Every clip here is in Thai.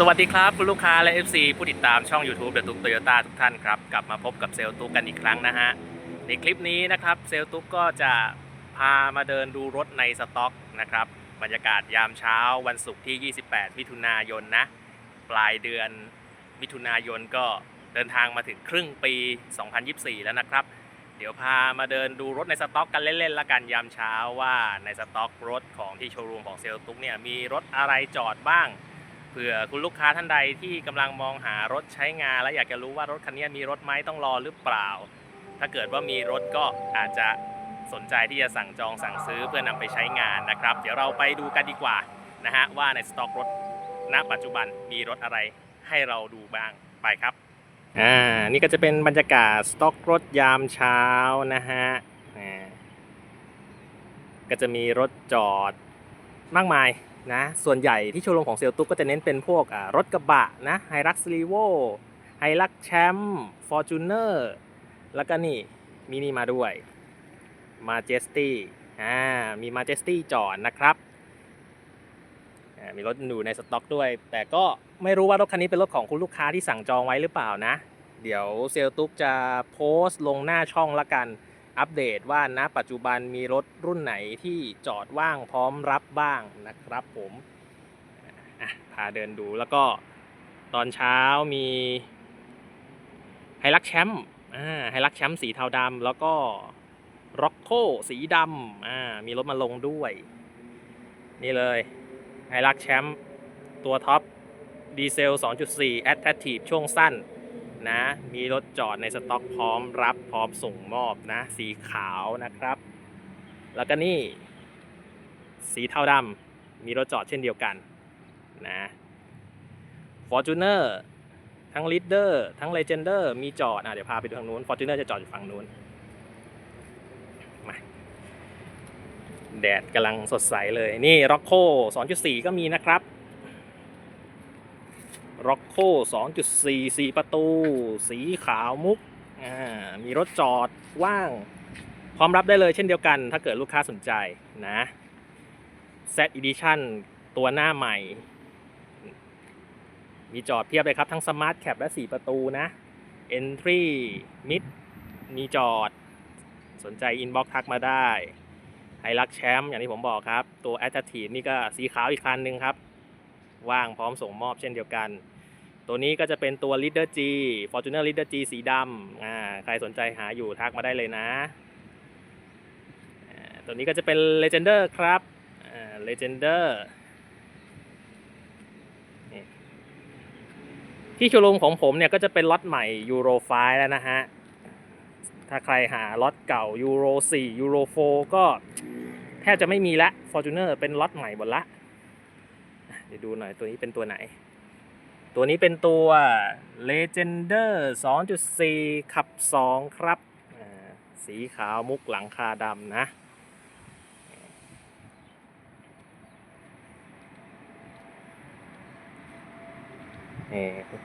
สวัสดีครับ คุณลูกค้าและ FC ผู้ติดตามช่อง YouTube เดอะตุ๊กโตโยต้าทุกท่านครับ กลับมาพบกับเซลตุ๊กกันอีกครั้งนะฮะ ในคลิปนี้นะครับเซลตุ๊กก็จะพามาเดินดูรถในสต็อกนะครับบรรยากาศยามเช้าวันศุกร์ที่ 28 มิถุนายนนะ ปลายเดือนมิถุนายนก็เดินทางมาถึงครึ่งปี 2024 แล้วนะครับ เดี๋ยวพามาเดินดูรถในสต็อกกันเล่นๆละกันยามเช้าว่าในสต็อกรถของที่โชว์รูมของเซลตุ๊กเนี่ยมีรถอะไรจอดบ้าง ผื่อคุณลูกค้าท่านใดที่กำลังมองหารถใช้งาน และอยากจะรู้ว่ารถคันนี้มีรถไหมต้องรอหรือเปล่า ถ้าเกิดว่ามีรถก็อาจจะสนใจที่จะสั่งจองสั่งซื้อเพื่อนำไปใช้งานนะครับ เดี๋ยวเราไปดูกันดีกว่านะฮะว่าในสต็อกรถณ ปัจจุบันมีรถอะไรให้เราดูบ้างไปครับอ่านี่ก็จะเป็นบรรยากาศสต็อกรถยามเช้านะฮะอ่าก็จะมีรถจอดมากมาย นะส่วนใหญ่ที่โชว์รูมของเซลตุกก็จะเน้นเป็นพวกอ่ารถกระบะนะไฮรักซ์รีโวไฮรักแชมป์ฟอร์จูเนอร์แล้วก็นี่มินิมาด้วยมาเจสตี้อ่ามีมาเจสตี้จอดนะครับมีรถอยู่ในสต็อกด้วย แต่ก็ไม่รู้ว่ารถคันนี้เป็นรถของคุณลูกค้าที่สั่งจองไว้หรือเปล่านะ เดี๋ยวเซลตุกจะโพสต์ลงหน้าช่องละกัน อัปเดตว่าณปัจจุบันมีรถรุ่นไหนที่จอดว่างพร้อมรับบ้างนะครับผมพาเดินดูแล้วก็ตอนเช้ามีไฮลักแชมป์ไฮลักแชมป์สีเทาดำแล้วก็ร็อกโคสีดำมีรถมาลงด้วย นี่เลยไฮลักแชมป์ตัวท็อปดีเซล 2.4 Adaptive ช่วงสั้น นะ มีรถจอดในสต็อกพร้อมรับพร้อมส่งมอบนะ สีขาวนะครับ แล้วก็นี่สีเทาดำมีรถจอดเช่นเดียวกันนะ Fortuner ทั้ง Leader ทั้ง Legender มีจอดอะเดี๋ยวพาไปดูทางนู้น Fortuner จะจอดอยู่ฝั่งนู้นมาแดดกำลังสดใสเลยนี่ Rocco 2.4 ก็มีนะครับ ร็อกโค2.4 4 ประตู สีขาวมุกอ่ามีรถจอดว่าง พร้อมรับได้เลยเช่นเดียวกัน ถ้าเกิดลูกค้าสนใจนะ Z Edition ตัวหน้าใหม่ มีจอดเพียบเลยครับทั้ง Smart Cap และ 4 ประตูนะ Entry Mid มีจอด สนใจ Inbox ทักมาได้ไฮลักแชมป์อย่างที่ผมบอกครับ ตัว a d d i t i v e นี่ก็สีขาวอีกคันหนึ่งครับ ว่างพร้อมส่งมอบเช่นเดียวกัน ตัวนี้ก็จะเป็นตัว Leader G Fortuner Leader G สีดำอ่าใครสนใจหาอยู่ทักมาได้เลยนะ ตัวนี้ก็จะเป็น Legender ครับอ่า Legender ที่โชว์รูมของผมเนี่ยก็จะเป็นล็อตใหม่ Euro 5แล้วนะฮะ ถ้าใครหาล็อตเก่า Euro 4 Euro 4ก็แทบจะไม่มีละ Fortuner เป็นล็อตใหม่หมดละ เดี๋ยวดูหน่อยตัวนี้เป็นตัวไหน ตัวนี้เป็นตัว Legender 2.4 ขับ 2 ครับ สีขาวมุกหลังคาดำนะ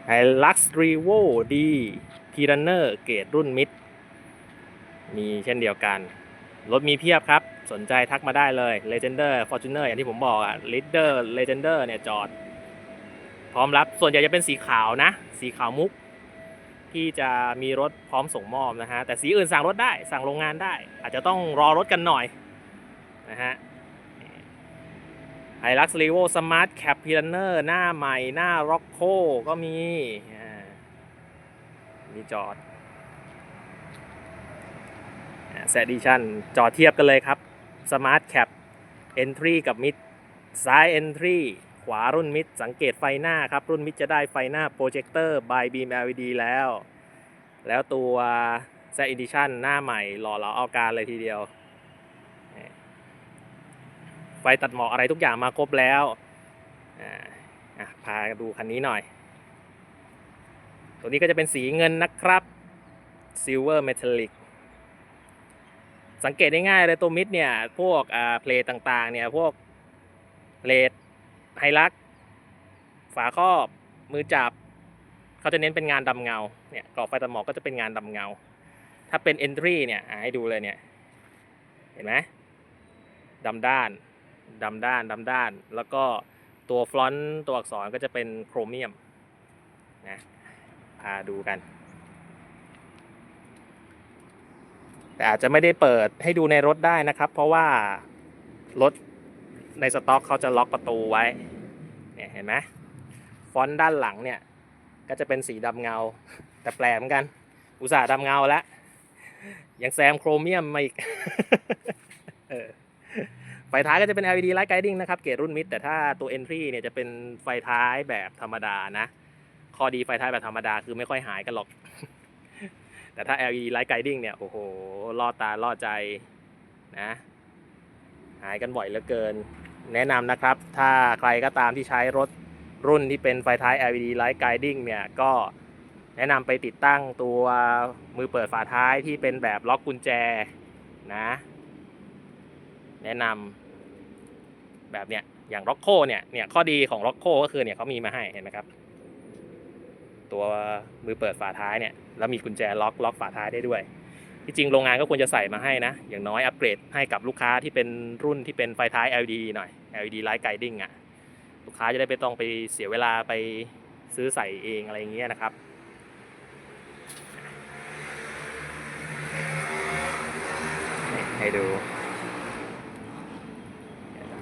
ไฮลักซ์รีโวดีพีรันเนอร์เกรดรุ่นมิด มีเช่นเดียวกัน รถมีเพียบครับ สนใจทักมาได้เลย Legender Fortuner อย่างที่ผมบอกอะ Leader Legender เนี่ยจอด พร้อมรับส่วนใหญ่จะเป็นสีขาวนะ สีขาวมุก ที่จะมีรถพร้อมส่งมอบนะฮะ แต่สีอื่นสั่งรถได้สั่งโรงงานได้ อาจจะต้องรอรถกันหน่อยนะฮะไฮลักซ์รีโวสมาร์ทแคปพีรันเนอร์หน้าใหม่หน้าร็อกโคก็มี มีจอดแซดดิชันจอดเทียบกันเลยครับ Smart Cap Entry กับ Mid ซ้าย Entry ขวารุ่น Mid สังเกตไฟหน้าครับ รุ่น Mid จะได้ไฟหน้าโปรเจคเตอร์ by beam LED แล้ว แล้วตัว Z Edition หน้าใหม่หล่อเหลาเอาการเลยทีเดียว ไฟตัดหมอกอะไรทุกอย่างมาครบแล้วพาดูคันนี้หน่อย ตัวนี้ก็จะเป็นสีเงินนะครับ Silver Metallic สังเกตได้ง่ายเลยตัวมิดเนี่ย พวกอ่าเพลทต่างๆ เนี่ย พวกเพลทไฮลัก ฝาครอบมือจับ เขาจะเน้นเป็นงานดำเงา เนี่ยกรอบไฟตัดหมอกก็จะเป็นงานดำเงา ถ้าเป็น entry เนี่ยให้ดูเลยเนี่ย เห็นไหมดำด้านดำด้านดำด้าน แล้วก็ตัวฟลอนต์ตัวอักษรก็จะเป็นโครเมียมนะพาดูกัน แต่อาจจะไม่ได้เปิดให้ดูในรถได้นะครับ เพราะว่ารถในสต็อกเขาจะล็อกประตูไว้เนี่ยเห็นไหมฟอนต์ด้านหลังเนี่ย ก็จะเป็นสีดำเงา แต่แปลกเหมือนกัน อุตส่าห์ดำเงาแล้วยังแซมโครเมียมมาอีกไฟท้ายก็จะเป็น LED Light Guiding นะครับ เกรดรุ่นมิดแต่ถ้าตัว Entry เนี่ยจะเป็นไฟท้ายแบบธรรมดานะ ข้อดีไฟท้ายแบบธรรมดาคือไม่ค่อยหายกันหรอก แต่ถ้า LED Light Guiding เนี่ย โอ้โหล่อตาล่อใจนะหายกันบ่อยเหลือเกิน แนะนำนะครับ ถ้าใครก็ตามที่ใช้รถรุ่นที่เป็นไฟท้าย LED Light Guiding เนี่ยก็แนะนำไปติดตั้งตัวมือเปิดฝาท้ายที่เป็นแบบล็อกกุญแจนะ แนะนำแบบเนี้ยอย่าง r o c โ o เนี่ยเนี่ยข้อดีของ r o c โ o ก็คือเนี่ยเขามีมาให้เห็นไหมครับ ตัวมือเปิดฝาท้ายเนี่ยแล้วมีกุญแจล็อกล็อกฝาท้ายได้ด้วย ที่จริงโรงงานก็ควรจะใส่มาให้นะ อย่างน้อยอัปเกรดให้กับลูกค้าที่เป็นรุ่นที่เป็นไฟท้าย LED หน่อย LED Light Guiding อะลูกค้าจะได้ไม่ต้องไปเสียเวลาไปซื้อใส่เองอะไรอย่างเงี้ยนะครับให้ดู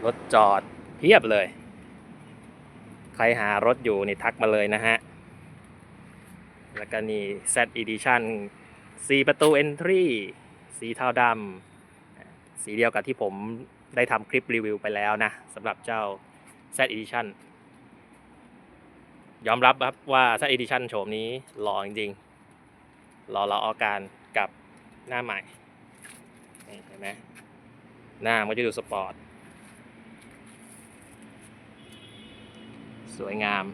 รถจอดเพียบเลย ใครหารถอยู่นี่ทักมาเลยนะฮะ แล้วก็นี่ Z Edition 4 ประตู Entry สีเทาดำสีเดียวกับที่ผมได้ทำคลิปรีวิวไปแล้วนะสำหรับเจ้า Z Edition ยอมรับครับว่า Z Edition โฉมนี้หล่อจริงๆหล่อเราอาการกับหน้าใหม่เห็นไหมหน้ามันจะดูสปอร์ต สวยงาม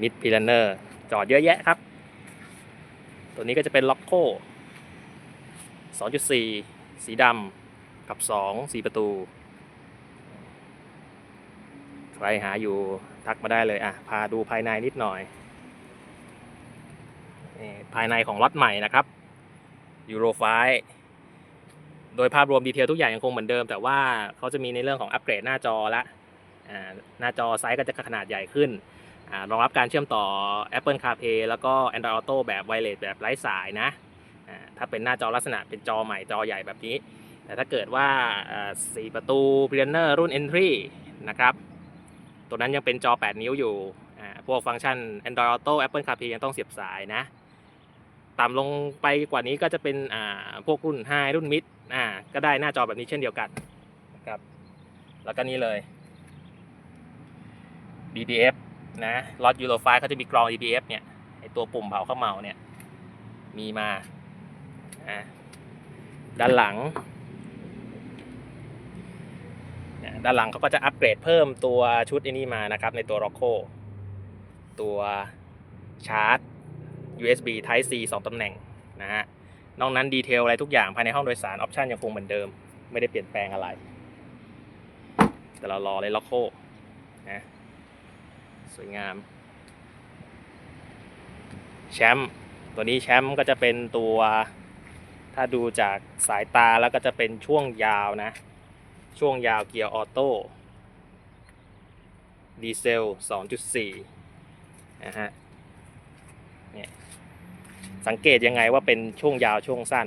มิดพิลเนอร์จอดเยอะแยะครับ ตัวนี้ก็จะเป็นล็อกโค2.4 สีดำกับ 2 สีประตู ใครหาอยู่ทักมาได้เลยอะ พาดูภายในนิดหน่อยภายในของล็อตใหม่นะครับยูโรไฟโดยภาพรวมดีเทลทุกอย่างยังคงเหมือนเดิม แต่ว่าเขาจะมีในเรื่องของอัปเกรดหน้าจอละหน้าจอไซส์ก็จะขนาดใหญ่ขึ้น รองรับการเชื่อมต่อ Apple CarPlay แล้วก็ Android Auto แบบไวเลสแบบไร้สายนะถ้าเป็นหน้าจอลักษณะเป็นจอใหม่จอใหญ่แบบนี้ แต่ถ้าเกิดว่าอ่าสี่ประตู p r e n e r รุ่น Entry นะครับ ตัวนั้นยังเป็นจอ 8 นิ้วอยู่ พวกฟังก์ชัน Android Auto Apple CarPlay ยังต้องเสียบสายนะ ต่ำลงไปกว่านี้ก็จะเป็นพวกรุ่น High รุ่น Mid ก็ได้หน้าจอแบบนี้เช่นเดียวกันนะครับ แล้วก็นี่เลย DDF นะรถยูโรไฟเขาจะมีกรอง DDF เนี่ยไอตัวปุ่มเผาข้าวเมาเนี่ย มีมาอ่าด้านหลังนะด้านหลังเขาก็จะอัปเกรดเพิ่มตัวชุดไอันนี้มานะครับ ในตัว Rocco ตัวชาร์จ USB Type C 2 ตำแหน่งนะฮะนอกนั้นดีเทลอะไรทุกอย่างภายในห้องโดยสารออปชันยังคงเหมือนเดิม ไม่ได้เปลี่ยนแปลงอะไร แต่เรารอเลยล็อกโคนะ สวยงาม แชมป์ตัวนี้แชมป์ก็จะเป็นตัว ถ้าดูจากสายตาแล้วก็จะเป็นช่วงยาวนะ ช่วงยาวเกียร์ออโต้ดีเซล 2.4 นะฮะ เนี่ย สังเกตยังไงว่าเป็นช่วงยาวช่วงสั้น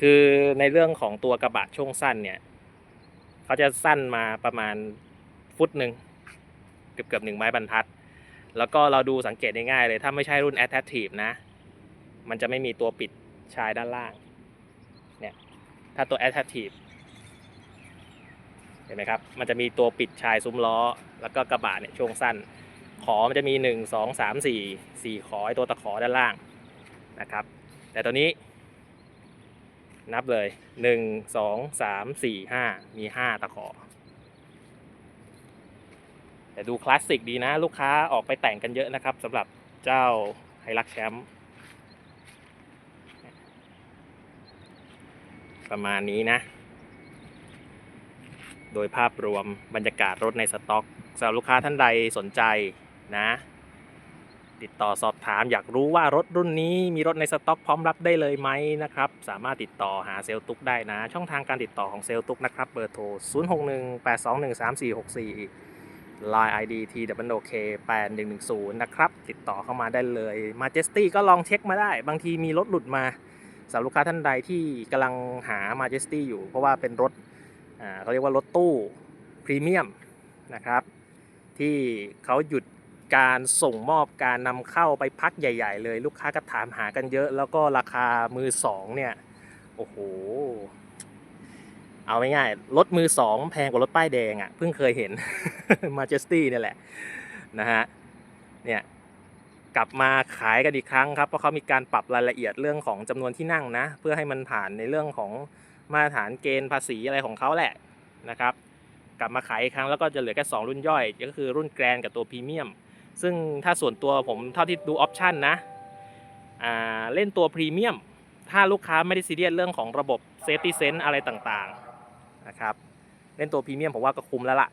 คือในเรื่องของตัวกระบะช่วงสั้นเนี่ย เขาจะสั้นมาประมาณฟุตหนึ่ง เกือบเกือบหนึ่งไม้บรรทัด แล้วก็เราดูสังเกตง่ายๆเลย ถ้าไม่ใช่รุ่น Adaptive นะ มันจะไม่มีตัวปิดชายด้านล่าง เนี่ย ถ้าตัว Adaptive เห็นไหมครับ มันจะมีตัวปิดชายซุ้มล้อ แล้วก็กระบะเนี่ยช่วงสั้น ขอมันจะมี 1 2 3 4 4 ขอไอตัวตะขอด้านล่างนะครับ แต่ตัวนี้ นับเลย 1 2 3 4 5 มี 5 ตะขอ แต่ดูคลาสสิกดีนะ ลูกค้าออกไปแต่งกันเยอะนะครับสำหรับเจ้าไฮรักแชมป์ประมาณนี้นะ โดยภาพรวมบรรยากาศรถในสต็อกสำหรับลูกค้าท่านใดสนใจนะ ติดต่อสอบถามอยากรู้ว่ารถรุ่นนี้มีรถในสต็อกพร้อมรับได้เลยไหมนะครับ สามารถติดต่อหาเซลตุกได้นะ ช่องทางการติดต่อของเซลตุกนะครับ เบอร์โทร 0618213464 Line ID TWK 8110นะครับ ติดต่อเข้ามาได้เลย Majesty ก็ลองเช็คมาได้ บางทีมีรถหลุดมาสำหรับลูกค้าท่านใดที่กำลังหา Majesty อยู่ เพราะว่าเป็นรถเขาเรียกว่ารถตู้พรีเมียมนะครับ ที่เขาหยุดการส่งมอบการนำเข้าไปพักใหญ่ ๆ เลย ลูกค้าก็ถามหากันเยอะ แล้วก็ราคามือสองเนี่ย โอ้โห เอาง่ายๆรถมือสองแพงกว่ารถป้ายแดงอะ่ะเพิ่งเคยเห็น Majesty เนี่ยแหละนะฮะเนี่ยกลับมาขายกันอีกครั้งครับเพราะเขามีการปรับรายละเอียดเรื่องของจำนวนที่นั่งนะ เพื่อให้มันผ่านในเรื่องของมาตรฐานเกณฑ์ภาษีอะไรของเขาแหละนะครับ กลับมาขายอีกครั้งแล้วก็จะเหลือแค่2รุ่นย่อย ก็คือรุ่นแกรนกับตัวพรีเมียม ซึ่งถ้าส่วนตัวผมเท่าที่ดูออปชันนะอ่าเล่นตัวพรีเมียมถ้าลูกค้าไม่ได้ซีเรียสเรื่องของระบบเซฟตี้เซนต์อะไรต่างๆ นะครับเล่นตัวพรีเมียมผมว่าก็คุ้มแล้วล่ะ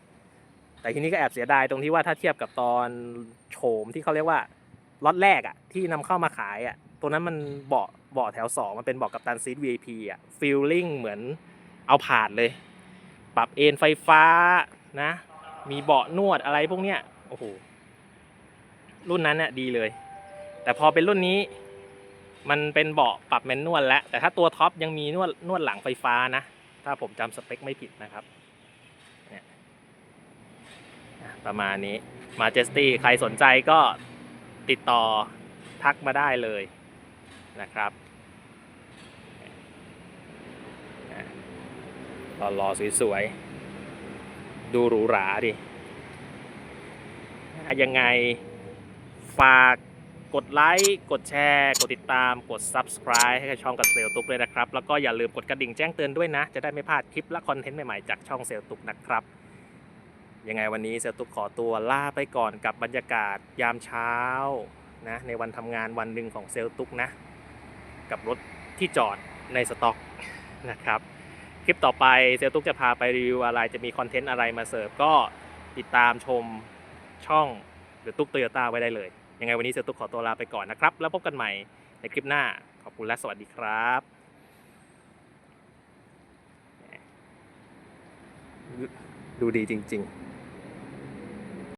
แต่ทีนี้ก็แอบเสียดายตรงที่ว่าถ้าเทียบกับตอนโฉมที่เขาเรียกว่าล็อตแรกอะที่นำเข้ามาขายอะตัวนั้นมันเบาะเบาะแถว 2 มันเป็นเบาะกับตันซีท VIP อะฟีลลิ่งเหมือนเอาผ่านเลย ปรับเอนไฟฟ้านะ มีเบาะนวดอะไรพวกเนี้ยโอ้โหรุ่นนั้นเนี่ยดีเลย แต่พอเป็นรุ่นนี้ มันเป็นเบาะปรับแมนนวลแล้วแต่ถ้าตัวท็อปยังมีนวดนวดหลังไฟฟ้านะ ถ้าผมจำสเปคไม่ผิดนะครับเนี่ยประมาณนี้มาเจสตี้ใครสนใจก็ติดต่อทักมาได้เลยนะครับรอรอๆสวยๆ ดูหรูหราดิ ยังไงฝาก กดไลค์กดแชร์ กดติดตามกด Subscribe ให้กับช่องกับเซลตุกเลยนะครับ แล้วก็อย่าลืมกดกระดิ่งแจ้งเตือนด้วยนะ จะได้ไม่พลาดคลิปและคอนเทนต์ใหม่ๆ จากช่องเซลตุกนะครับ ยังไงวันนี้เซลตุกขอตัวลาไปก่อนกับบรรยากาศยามเช้านะในวันทำงานวันหนึ่งของเซลตุกนะ กับรถที่จอดในสต็อกนะครับ คลิปต่อไปเซลตุกจะพาไปรีวิวอะไรจะมีคอนเทนต์อะไรมาเสิร์ฟก็ติดตามชมช่องเดอะตุ๊กโตโยต้าไว้ได้เลย ยังไงวันนี้เซลตุกขอตัวลาไปก่อนนะครับ แล้วพบกันใหม่ในคลิปหน้า ขอบคุณและสวัสดีครับดูดูดีจริง ๆ